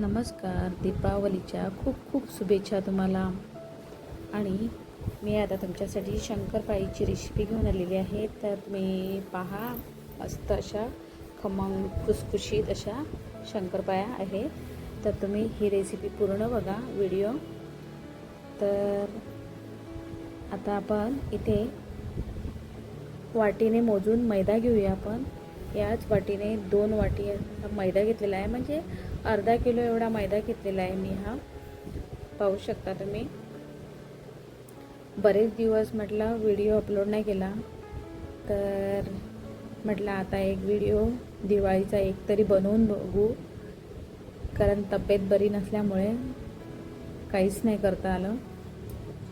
नमस्कार दीपावलीच्या खूप खूप शुभेच्छा तुम्हाला. आणि मी आता तुमच्यासाठी शंकरपाळीची रेसिपी घेऊन आलेली आहे. तर तुम्ही पहा मस्त अशा खमंग खुसखुशीत अशा शंकरपाळ्या आहे तर तुम्ही ही रेसिपी पूर्ण बघा व्हिडिओ तर आता आपण इथे वाटीने मोजून मैदा घेऊया आपण. याच वाटीने दोन वाटी मैदा घेतलेला आहे. म्हणजे अर्धा किलो एवढा मैदा घेतलेला आहे मी हा. पाहू शकता तुम्ही. बरेच दिवस म्हटलं व्हिडिओ अपलोड नाही केला. तर म्हटलं आता एक व्हिडिओ दिवाळीचा एक तरी बनवून बघू. कारण तब्येत बरी नसल्यामुळे काहीच नाही करता आलं.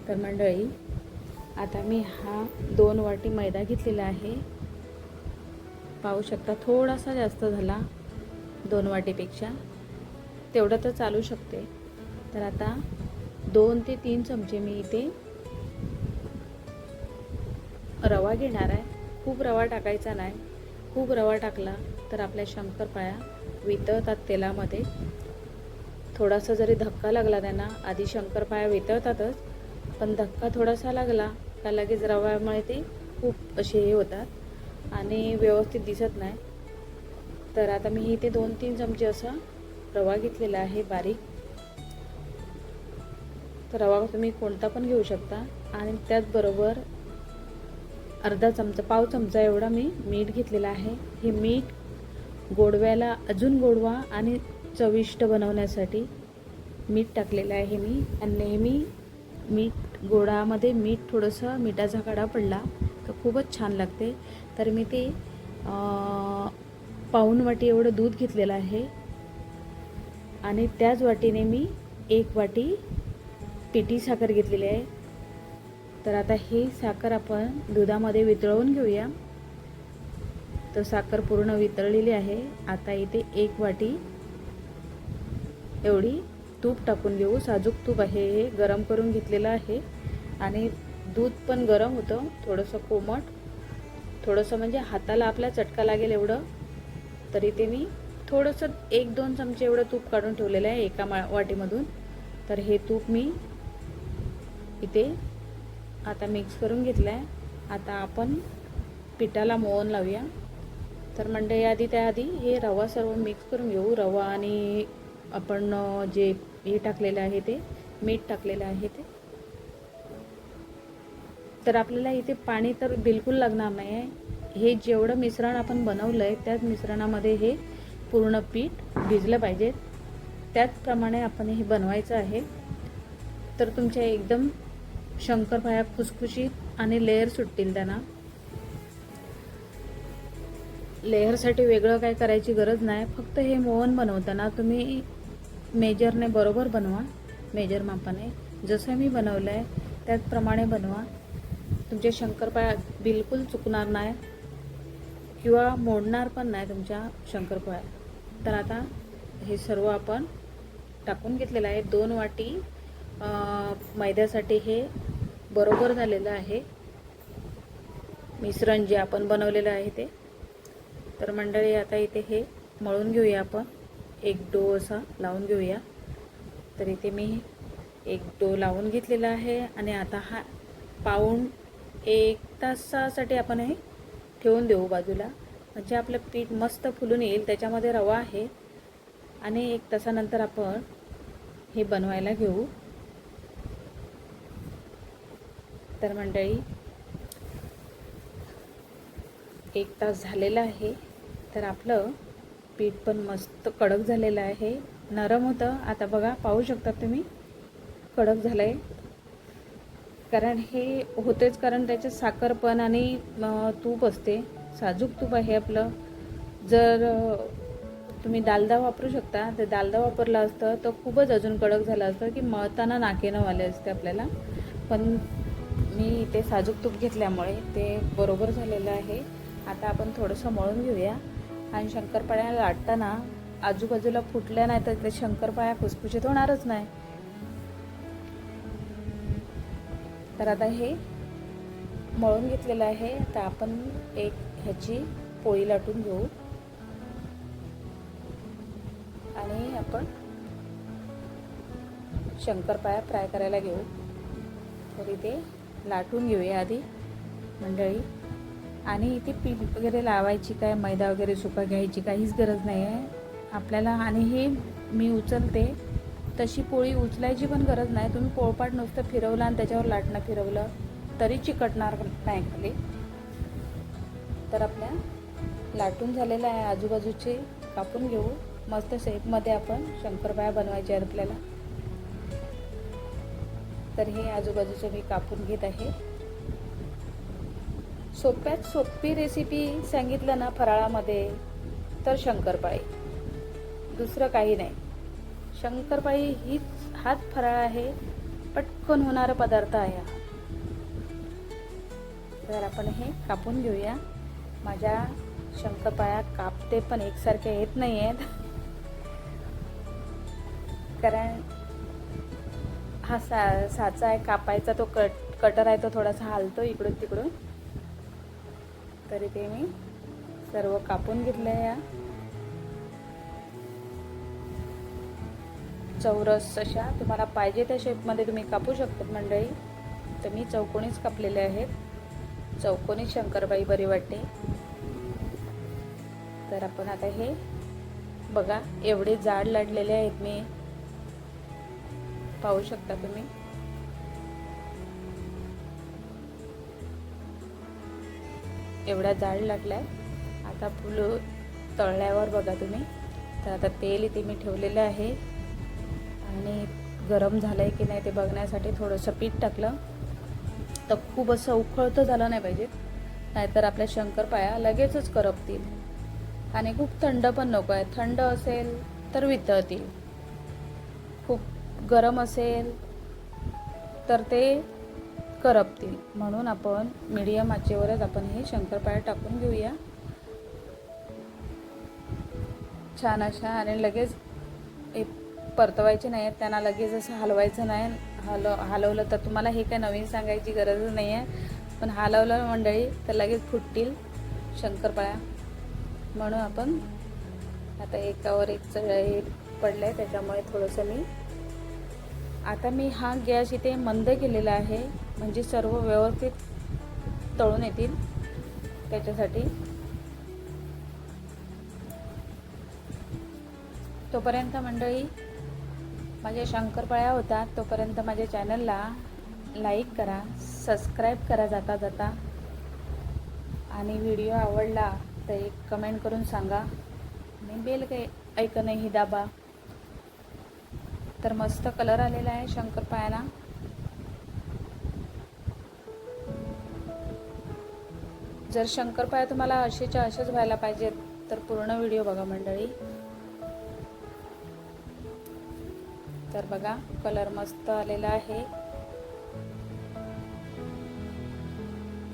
तर मंडळी आता मी हा दोन वाटी मैदा घेतलेला आहे. पाहू शकता थोडासा जास्त झाला दोन वाटीपेक्षा. तेवढं तर चालू शकते. तर आता दोन ते तीन चमचे मी इथे रवा घेणार आहे. खूप रवा टाकायचा नाही. खूप रवा टाकला तर आपल्या शंकरपाळ्या वितळतात तेलामध्ये. थोडासा जरी धक्का लागला त्यांना आधी शंकरपाळ्या वितळतातच पण धक्का थोडासा लागला का लगेच रव्यामुळे ते खूप असे हे होतात आणि व्यवस्थित दिसत नाही. तर आता मी इथे दोन तीन चमचे असं रवा घेतलेला आहे बारीक. तर रवा तुम्ही कोणता पण घेऊ शकता. आणि त्याचबरोबर अर्धा चमचा पाव चमचा एवढा मी मीठ घेतलेला आहे. हे मीठ गोडव्याला अजून गोडवा आणि चविष्ट बनवण्यासाठी मीठ टाकलेलं आहे मी. आणि नेहमी मीठ गोडामध्ये मीठ थोडंसं मिठाचा काढा पडला तर खूपच छान लागते. तर मी ते पाऊन वाटी एवढं दूध घेतलेलं आहे. आणि त्याच वाटीने मी एक वाटी पिठी साखर घेतलेली आहे. तर आता ही साखर आपण दुधामध्ये वितळवून घेऊया. तर साखर पूर्ण वितळलेली आहे. आता इथे एक वाटी एवढी तूप टाकून घेऊ. साजूक तूप आहे हे गरम करून घेतलेलं आहे. आणि दूध पण गरम होतं. थोडंसं कोमट. थोडंसं म्हणजे हाताला आपल्या चटका लागेल एवढं. तरी ते मी थोडंसं एक दोन चमचे एवढं तूप काढून ठेवलेलं आहे एका मा वाटीमधून. तर हे तूप मी इथे आता मिक्स करून घेतलं आहे आता आपण पिठाला मोहन लावूया. तर म्हणजे आधी त्याआधी हे रवा सर्व मिक्स करून घेऊ. रवा आणि आपण जे हे टाकलेलं आहे ते मीठ टाकलेलं आहे ते. तर आपल्याला इथे पाणी तर बिलकुल लागणार नाही आहे हे जेवढं मिश्रण आपण बनवलं आहे त्याच मिश्रणामध्ये हे पूर्ण पीठ भिजलं पाहिजे. त्याचप्रमाणे आपण हे बनवायचं आहे. तर तुमच्या एकदम शंकरपाळ्या खुसखुशीत आणि लेअर सुटतील त्यांना. लेअरसाठी वेगळं काय करायची गरज नाही. फक्त हे मोहन बनवताना तुम्ही मेजरने बरोबर बनवा. मेजर मापाने. जसं मी बनवलं आहे त्याचप्रमाणे बनवा. तुमच्या शंकरपाळ्या बिलकुल चुकणार नाही किंवा मोडणार पण नाही तुमच्या शंकरपाळ्या तर आता हे सर्व आपण टाकून घेतलेलं आहे. दोन वाटी मैद्यासाठी हे बरोबर झालेलं आहे. मिश्रण जे आपण बनवलेलं आहे ते. तर मंडळी आता इथे हे मळून घेऊया आपण. एक डो असा लावून घेऊया. तर इथे मी एक डो लावून घेतलेला आहे आणि आता हा पाऊण एक तासासाठी आपण हे ठेवून देऊ बाजूला. म्हणजे आपलं पीठ मस्त फुलून येईल त्याच्यामध्ये रवा आहे. आणि एक तासानंतर आपण हे बनवायला घेऊ. तर मंडळी एक तास झालेला आहे. तर आपलं पीठ पण मस्त कडक झालेलं आहे. नरम होतं. आता बघा पाहू शकता तुम्ही? कडक झालं आहे कारण हे होतेच कारण त्याच्यात साखर पण आणि तूप असते. साजूक तूप आहे आपलं. जर तुम्ही दालदा वापरू शकता. तर दालदा वापरला असतं तर खूपच अजून कडक झालं असतं की मळताना नाकेनं वाले असते आपल्याला. पण मी इथे साजूक तूप घेतल्यामुळे ते बरोबर झालेलं आहे. आता आपण थोडंसं मळून घेऊया. आणि शंकरपाळ्या लाटताना आजूबाजूला फुटल्या नाही तर ते शंकरपाळ्या खुसखुशीत होणारच नाही. तर आता हे मळून घेतलेलं आहे. तर आपण एक ह्याची पोळी लाटून घेऊ. आणि आपण शंकरपाळ्या फ्राय करायला घेऊ. तर इथे लाटून घेऊया आधी मंडळी. आणि इथे पीठ वगैरे लावायची काय मैदा वगैरे सुका घ्यायची काहीच गरज नाही आहे. आपल्याला आणि हे मी उचलते. तशी पोळी उचलायची पण गरज नाही. तुम्ही पोळपाट नुसतं फिरवलं आणि त्याच्यावर लाटणं फिरवलं. तरी चिकटणार नाही खाली. तर आपल्या लाटून झालेलं आहे आजूबाजूचे कापून घेऊ. मस्त शेपमध्ये आपण शंकरपाळ्या बनवायचे आहेत आपल्याला. तर हे आजूबाजूचे मी कापून घेत आहे. सोप्यात सोपी रेसिपी सांगितलं ना फराळामध्ये तर शंकरपाळी. दुसरं काही नाही. शंकरपाळी हीच हाच फराळ आहे पटकन होणारा पदार्थ आहे हा. तर आपण हे कापून घेऊया. माझ्या शंखपाया कापते पण एकसारख्या येत नाही आहेत कारण हा सा साचा आहे कापायचा तो कट कटर आहे तो थोडासा हालतो इकडून तिकडून. तरी ते मी सर्व कापून घेतलं या. चौरस अशा तुम्हाला पाहिजे त्या शेपमध्ये तुम्ही कापू शकतात मंडळी. तर मी चौकोणीच कापलेले आहेत. चौकोनी शंकरबाई बरी वाटते. तर आपण आता हे बघा एवढे जाड लाडलेले आहेत मी. पाहू शकता तुम्ही? एवढा जाड लागलाय आता फुलं तळल्यावर बघा तुम्ही. तर आता तेल इथे मी ठेवलेलं आहे. आणि गरम झालं आहे की नाही ते बघण्यासाठी थोडंसं पीठ टाकलं. तर खूप असं उखळतं झालं नाही पाहिजे. नाहीतर आपल्या शंकरपाया लगेचच करपतील. आणि खूप थंड पण नको आहे. थंड असेल तर वितळतील. खूप गरम असेल तर ते करपतील. म्हणून आपण मीडियम आचेवरच आपण हे शंकरपाया टाकून घेऊया. छान अशा आणि लगेच हे परतवायचे नाही आहेत त्यांना लगेच असं हलवायचं नाही. हलव हलवलं तर तुम्हाला हे काय नवीन सांगायची गरज नाही आहे पण हलवलं मंडळी तर लगेच फुटतील शंकरपाळ्या. म्हणून आपण आता एकावर एक चढ हे पडलं आहे त्याच्यामुळे थोडंसं मी आता मी हा गॅस इथे मंद केलेला आहे म्हणजे सर्व व्यवस्थित तळून येतील त्याच्यासाठी. तोपर्यंत मंडळी माझ्या शंकरपाळ्या होतात तोपर्यंत माझ्या चॅनलला लाईक करा सबस्क्राईब करा जाता जाता. आणि व्हिडिओ आवडला तर एक कमेंट करून सांगा. आणि बेल काही ऐकणंही दाबा. तर मस्त कलर आलेला आहे शंकरपाळ्याला. जर शंकरपाळ्या तुम्हाला असेच्या असेच व्हायला पाहिजेत तर पूर्ण व्हिडिओ बघा मंडळी. तर बघा कलर मस्त आलेला आहे.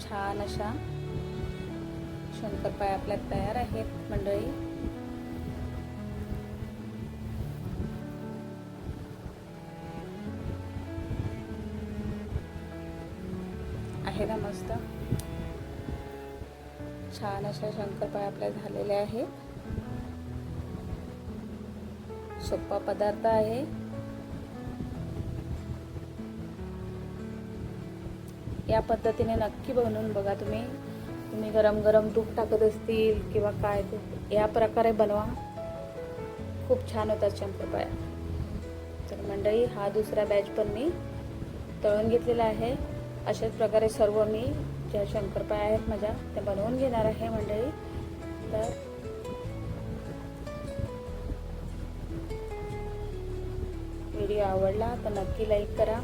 छान अशा शंकरपाय आपल्या तयार आहेत मंडळी. आहे ना मस्त? छान अशा शंकरपाय आपल्या झालेल्या आहेत. सोपा पदार्थ आहे. या पद्धतीने नक्की बनवून बघा तुम्ही. तुम्ही गरम गरम तूप टाकत असतील किंवा काय ते या प्रकारे बनवा. खूप छान होतात शंकरपाळ्या तर मंडळी हा दुसरा बॅच पण मी तळून घेतलेला आहे. अशाच प्रकारे सर्व मी ज्या शंकरपाळ्या आहेत माझ्या त्या बनवून घेणार आहे मंडळी. तर व्हिडिओ आवडला तर नक्की लाईक करा.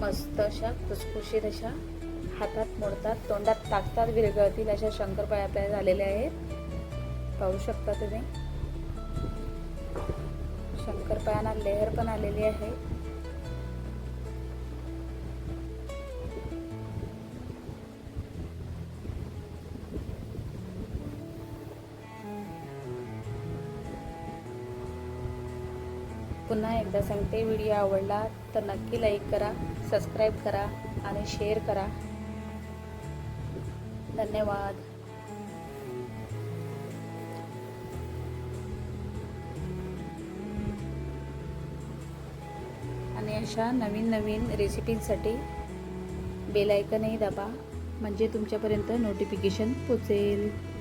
मस्त अशा खुसखुशीत अशा हातात मोडतात तोंडात टाकतात विरघळतील अशा शंकरपाळ्या आपल्या झालेल्या आहेत. पाहू शकता तुम्ही. शंकरपाळ्यांना लेहर पण आलेली आहे. पुन्हा एकदा सांगते व्हिडिओ आवडला तर नक्की लाईक करा. सबस्क्राईब करा आणि शेअर करा. धन्यवाद. आणि अशा नवीन नवीन रेसिपींसाठी बेल आयकनही दाबा म्हणजे तुमच्यापर्यंत नोटिफिकेशन पोचेल.